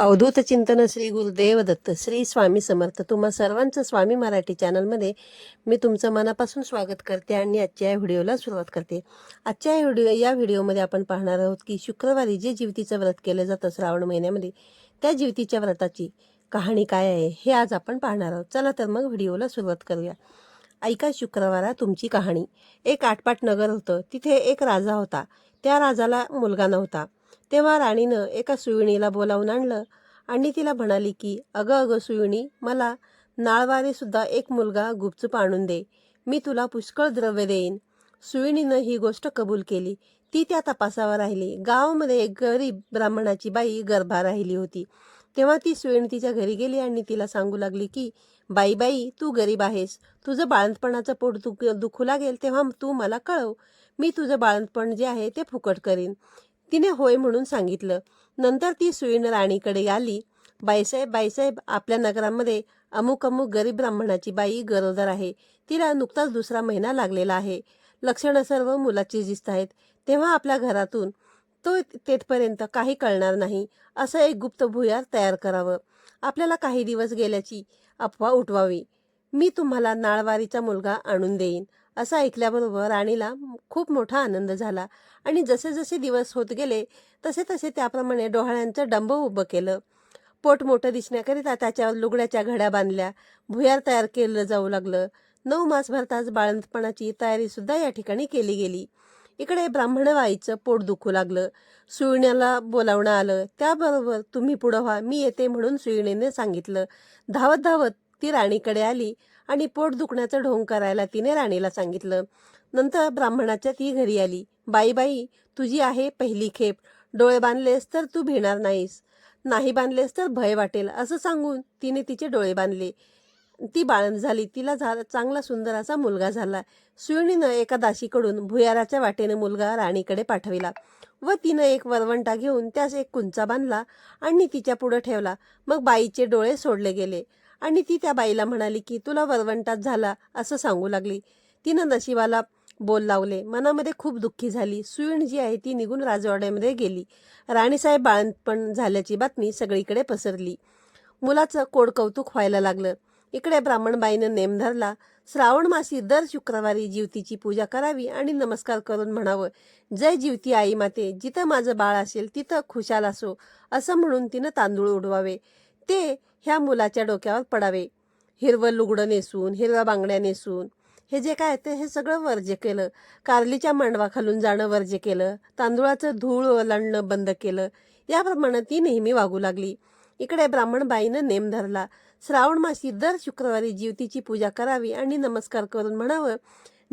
अवधूत चिंतन श्री गुरुदेव दत्त श्री स्वामी समर्थ. तुम्हा सर्वांचं स्वामी मराठी चॅनलमध्ये मी तुमचं मनापासून स्वागत करते आणि आजच्या या व्हिडिओला सुरुवात करते. आजच्या या व्हिडिओ या व्हिडिओमध्ये आपण पाहणार आहोत की शुक्रवारी जे जीवतीचं व्रत केलं जातं श्रावण महिन्यामध्ये त्या जीवतीच्या व्रताची कहाणी काय आहे हे आज आपण पाहणार आहोत. चला तर मग व्हिडिओला सुरुवात करूया. ऐका शुक्रवारा तुमची कहाणी. एक आटपाट नगर होतं. तिथे एक राजा होता. त्या राजाला मुलगा नव्हता. तेव्हा राणीनं एका सुविणीला बोलावून आणलं आणि तिला म्हणाली की अगं अगं सुविणी मला नाळवारेसुद्धा एक मुलगा गुपचूप आणून दे. मी तुला पुष्कळ द्रव्य देईन. सुविणीनं ही गोष्ट कबूल केली. ती त्या तपासावर राहिली. गावामध्ये एक गरीब ब्राह्मणाची बाई गर्भा राहिली होती. तेव्हा ती सुविणी तिच्या घरी गेली आणि तिला सांगू लागली की बाई बाई तू गरीब आहेस. तुझं बाळंतपणाचं पोट दुख दुखू लागेल तेव्हा तू मला कळव. मी तुझं बाळंतपण जे आहे ते फुकट करीन. तिने होय म्हणून सांगितलं. नंतर ती सुईण राणीकडे आली. बाईसाहेब बाईसाहेब आपल्या नगरामध्ये अमुक अमुक गरीब ब्राह्मणाची बाई गरोदर आहे. तिला नुकताच दुसरा महिना लागलेला आहे. लक्षणं सर्व मुलाची दिसत आहेत. तेव्हा आपल्या घरातून तो तेथपर्यंत काही कळणार नाही असं एक गुप्त भुयार तयार करावं. आपल्याला काही दिवस गेल्याची अफवा उठवावी. मी तुम्हाला नाळवारीचा मुलगा आणून देईन. असं ऐकल्याबरोबर राणीला खूप मोठा आनंद झाला. आणि जसे जसे दिवस होत गेले तसे तसे त्याप्रमाणे डोहाळ्यांचं डंब उभं केलं. पोट मोठं दिसण्याकरिता त्याच्यावर लुगड्याच्या घड्या बांधल्या. भुयार तयार केलं जाऊ लागलं. नऊ मास भरताच बाळंतपणाची तयारीसुद्धा या ठिकाणी केली गेली. इकडे ब्राह्मणवाईचं पोट दुखू लागलं. सुईण्याला बोलावणं आलं. त्याबरोबर तुम्ही पुढं व्हा. मी येते म्हणून सुईणीने सांगितलं. धावत धावत ती राणीकडे आली. आणि पोट दुखण्याचं ढोंग करायला तिने राणीला सांगितलं. नंतर ब्राह्मणाच्या ती घरी आली. बाई बाई तुझी आहे पहिली खेप. डोळे बांधलेस तर तू भिणार नाहीस. नाही बांधलेस तर भय वाटेल असं सांगून तिने तिचे डोळे बांधले. ती बाळंत झाली. तिला झाला चांगला सुंदर असा मुलगा झाला. सुयणीनं एका दाशीकडून भुयाराच्या वाटेने मुलगा राणीकडे पाठविला व तिनं एक वरवंटा घेऊन त्यास एक कुंचा बांधला आणि तिच्या पुढं ठेवला. मग बाईचे डोळे सोडले गेले. आणि ती त्या बाईला म्हणाली की तुला वरवंटात झाला असं सांगू लागली तिनं नशिबाला बोल लावले. मनामध्ये खूप दुःखी झाली. सुईण जी आहे ती निघून राजवाड्यामध्ये गेली. राणीसाहेब बाळंतपण झाल्याची बातमी सगळीकडे पसरली. मुलाचं कोड कौतुक व्हायला लागलं. इकडे ब्राह्मणबाईनं नेम धरला. श्रावण मासी दर शुक्रवारी जीवतीची पूजा करावी आणि नमस्कार करून म्हणावं जय जीवती आई माते जिथं माझं बाळ असेल तिथं खुशाल असो असं म्हणून तिनं तांदूळ उडवावे. ते ह्या मुलाच्या डोक्यावर पडावे. हिरवं लुगडं नेसून हिरव्या बांगड्या नेसून हे जे काय ते हे सगळं वर्ज्य केलं. कारलीच्या मांडवाखालून जाणं वर्ज्य केलं. तांदूळाचं धूळ ओलांडणं बंद केलं. याप्रमाणे ती नेहमी वागू लागली. इकडे ब्राह्मणबाईनं नेम धरला. श्रावण मासी दर शुक्रवारी जीवतीची पूजा करावी आणि नमस्कार करून म्हणावं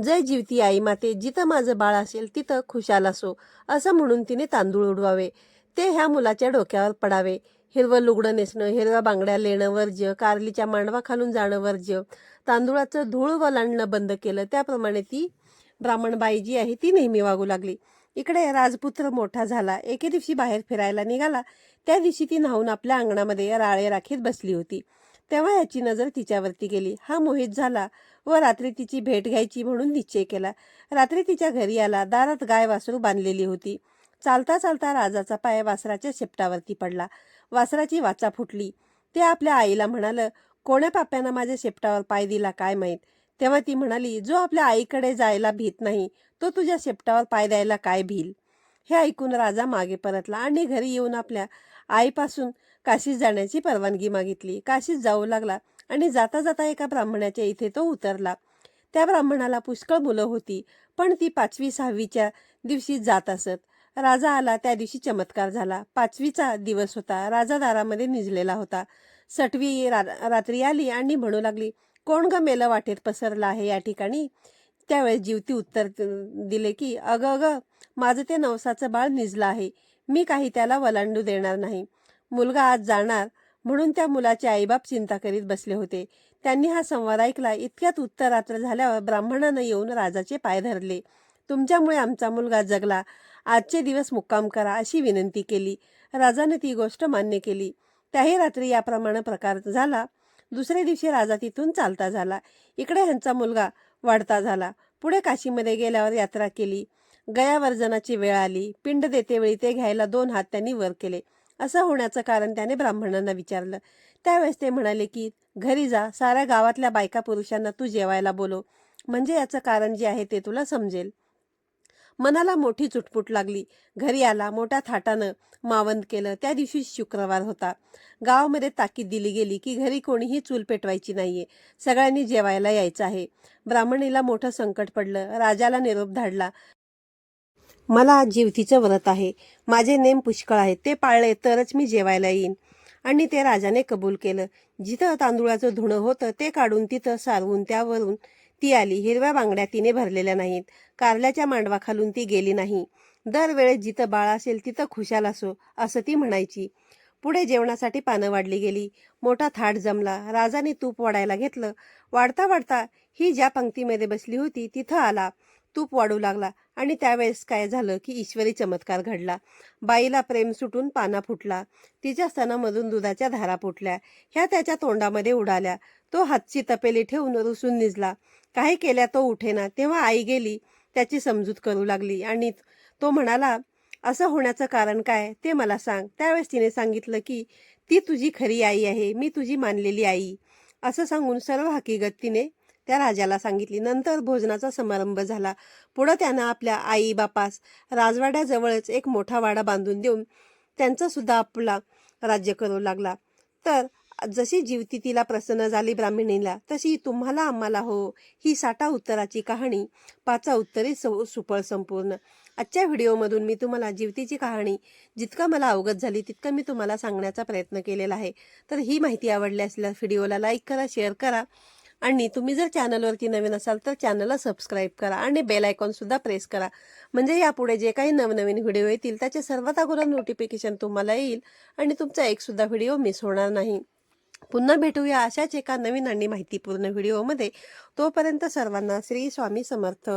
जय जीवती आई माते जिथं माझं बाळ असेल तिथं खुशाल असो असं म्हणून तिने तांदूळ उडवावे. ते ह्या मुलाच्या डोक्यावर पडावे. हिरवं लुगडं नेसणं हिरव्या बांगड्या लेणं वर्ज्य कारलीच्या मांडवा खालून जाणं वर्ज्य. तांदूळाचं धूळ वलांडणं बंद केलं. त्याप्रमाणे ती ब्राह्मणबाई जी आहे ती नेहमी वागू लागली. इकडे राजपुत्र मोठा झाला. एके दिवशी बाहेर फिरायला निघाला. त्या दिवशी ती न्हावून आपल्या अंगणामध्ये राळे राखीत बसली होती. तेव्हा याची नजर तिच्यावरती गेली. हा मोहित झाला व रात्री तिची भेट घ्यायची म्हणून निश्चय केला. रात्री तिच्या घरी आला. दारात गाय वासरू बांधलेली होती. चालता चालता राजाचा पाय वासराच्या शेपटावरती पडला. वासराची वाचा फुटली. ते आपल्या आईला म्हणालं कोण्या पाप्यानं माझ्या शेपटावर पाय दिला काय माहीत? तेव्हा ती म्हणाली जो आपल्या आईकडे जायला भीत नाही तो तुझ्या शेपटावर पाय द्यायला काय भील? हे ऐकून राजा मागे परतला आणि घरी येऊन आपल्या आईपासून काशीत जाण्याची परवानगी मागितली. काशीत जाऊ लागला आणि जाता जाता एका ब्राह्मणाच्या इथे तो उतरला. त्या ब्राह्मणाला पुष्कळ मुलं होती पण ती पाचवी सहावीच्या दिवशी जात असत. राजा आला त्या दिवशी चमत्कार झाला. पाचवीचा दिवस होता. राजा दारामध्ये निजलेला होता. सटवी रा रात्री आली आणि म्हणू लागली कोण ग मेलं वाटेत पसरलं आहे या ठिकाणी? त्यावेळेस जीवती उत्तर दिले की अगं अगं माझं ते नवसाचं बाळ निजलं आहे. मी काही त्याला वलांडू देणार नाही. मुलगा आज जाणार. म्हणून त्या मुलाचे आईबाप चिंता करीत बसले होते. त्यांनी हा संवाद ऐकला. इतक्यात उत्तर रात्र झाल्यावर ब्राह्मणानं येऊन राजाचे पाय धरले. तुमच्यामुळे आमचा मुलगा जगला. आजचे दिवस मुक्काम करा अशी विनंती केली. राजाने ती गोष्ट मान्य केली. त्याही रात्री याप्रमाणे प्रकार झाला. दुसऱ्या दिवशी राजा तिथून चालता झाला. इकडे ह्यांचा मुलगा वाढता झाला. पुढे काशीमध्ये गेल्यावर यात्रा केली. गयावर्जनाची वेळ आली. पिंड देतेवेळी ते घ्यायला दोन हात त्यांनी वर केले. असं होण्याचं कारण त्याने ब्राह्मणांना विचारलं. त्यावेळेस ते म्हणाले की घरी जा. साऱ्या गावातल्या बायका पुरुषांना तू जेवायला बोलव. म्हणजे याचं कारण जे आहे ते तुला समजेल. मनाला मोठी चुटपुट लागली. घरी आला मोठ्या थाटानं मावंद केलं. त्या दिवशी शुक्रवार होता. गावामध्ये ताकीद दिली गेली की घरी कोणीही चूल पेटवायची नाहीये. सगळ्यांनी जेवायला यायचं आहे. ब्राह्मणीला मोठं संकट पडलं. राजाला निरोप धाडला. मला आज जीवतीचं व्रत आहे. माझे नेम पुष्कळ आहेत. ते पाळले तरच मी जेवायला येईन. आणि ते राजाने कबूल केलं. जिथं तांदुळाचं धुणं होतं ते काढून तिथं सारवून त्यावरून ती आली. हिरव्या बांगड्या तिने भरलेल्या नाहीत. कारल्याच्या मांडवाखालून ती गेली नाही. दरवेळेस जिथं बाळ असेल तिथं खुशाल असो असं ती म्हणायची. पुढे जेवणासाठी पानं वाढली गेली. मोठा थाट जमला. राजाने तूप वाढायला घेतलं. वाढता वाढता ही ज्या पंक्तीमध्ये बसली होती तिथं आला. तूप वाढू लागला आणि त्यावेळेस काय झालं की ईश्वरी चमत्कार घडला. बाईला प्रेम सुटून पाना फुटला. तिच्या स्तनामधून दुधाच्या धारा फुटल्या. ह्या त्याच्या तोंडामध्ये उडाल्या. तो हातची तपेली ठेवून रुसून निजला. काही केल्या तो उठेना. तेव्हा आई गेली. त्याची समजूत करू लागली. आणि तो म्हणाला असं होण्याचं कारण काय? ते मला सांग. त्यावेळेस तिने सांगितलं की ती तुझी खरी आई आहे. मी तुझी मानलेली आई. असं सांगून सर्व हकीकत तिने त्या राजाला सांगितली नंतर भोजनाचा समारंभ झाला. पुढं त्यानं आपल्या आई बापास राजवाड्याजवळच एक मोठा वाडा बांधून देऊन त्यांचा सुद्धा आपला राज्य करू लागला. तर जशी जीवती तिला प्रसन्न झाली ब्राह्मणीला तशी तुम्हाला आम्हाला हो. ही साठा उत्तराची कहाणी पाचा उत्तरी सु सुफळ संपूर्ण. आजच्या व्हिडिओमधून मी तुम्हाला जीवतीची कहाणी जितका मला अवगत झाली तितकं मी तुम्हाला सांगण्याचा प्रयत्न केलेला आहे. तर ही माहिती आवडली असल्यास व्हिडिओला लाईक करा शेअर करा. आणि तुम्ही जर चॅनलवरती नवीन असाल तर चॅनलला सबस्क्राईब करा आणि बेल आयकॉनसुद्धा प्रेस करा. म्हणजे यापुढे जे काही नवनवीन व्हिडिओ येतील त्याचे सर्वात अगोदर नोटिफिकेशन तुम्हाला येईल आणि तुमचा एकसुद्धा व्हिडिओ मिस होणार नाही. पुन्हा भेटूया अशाच एका नवीन आणि माहितीपूर्ण व्हिडिओमध्ये. तोपर्यंत सर्वांना श्री स्वामी समर्थ.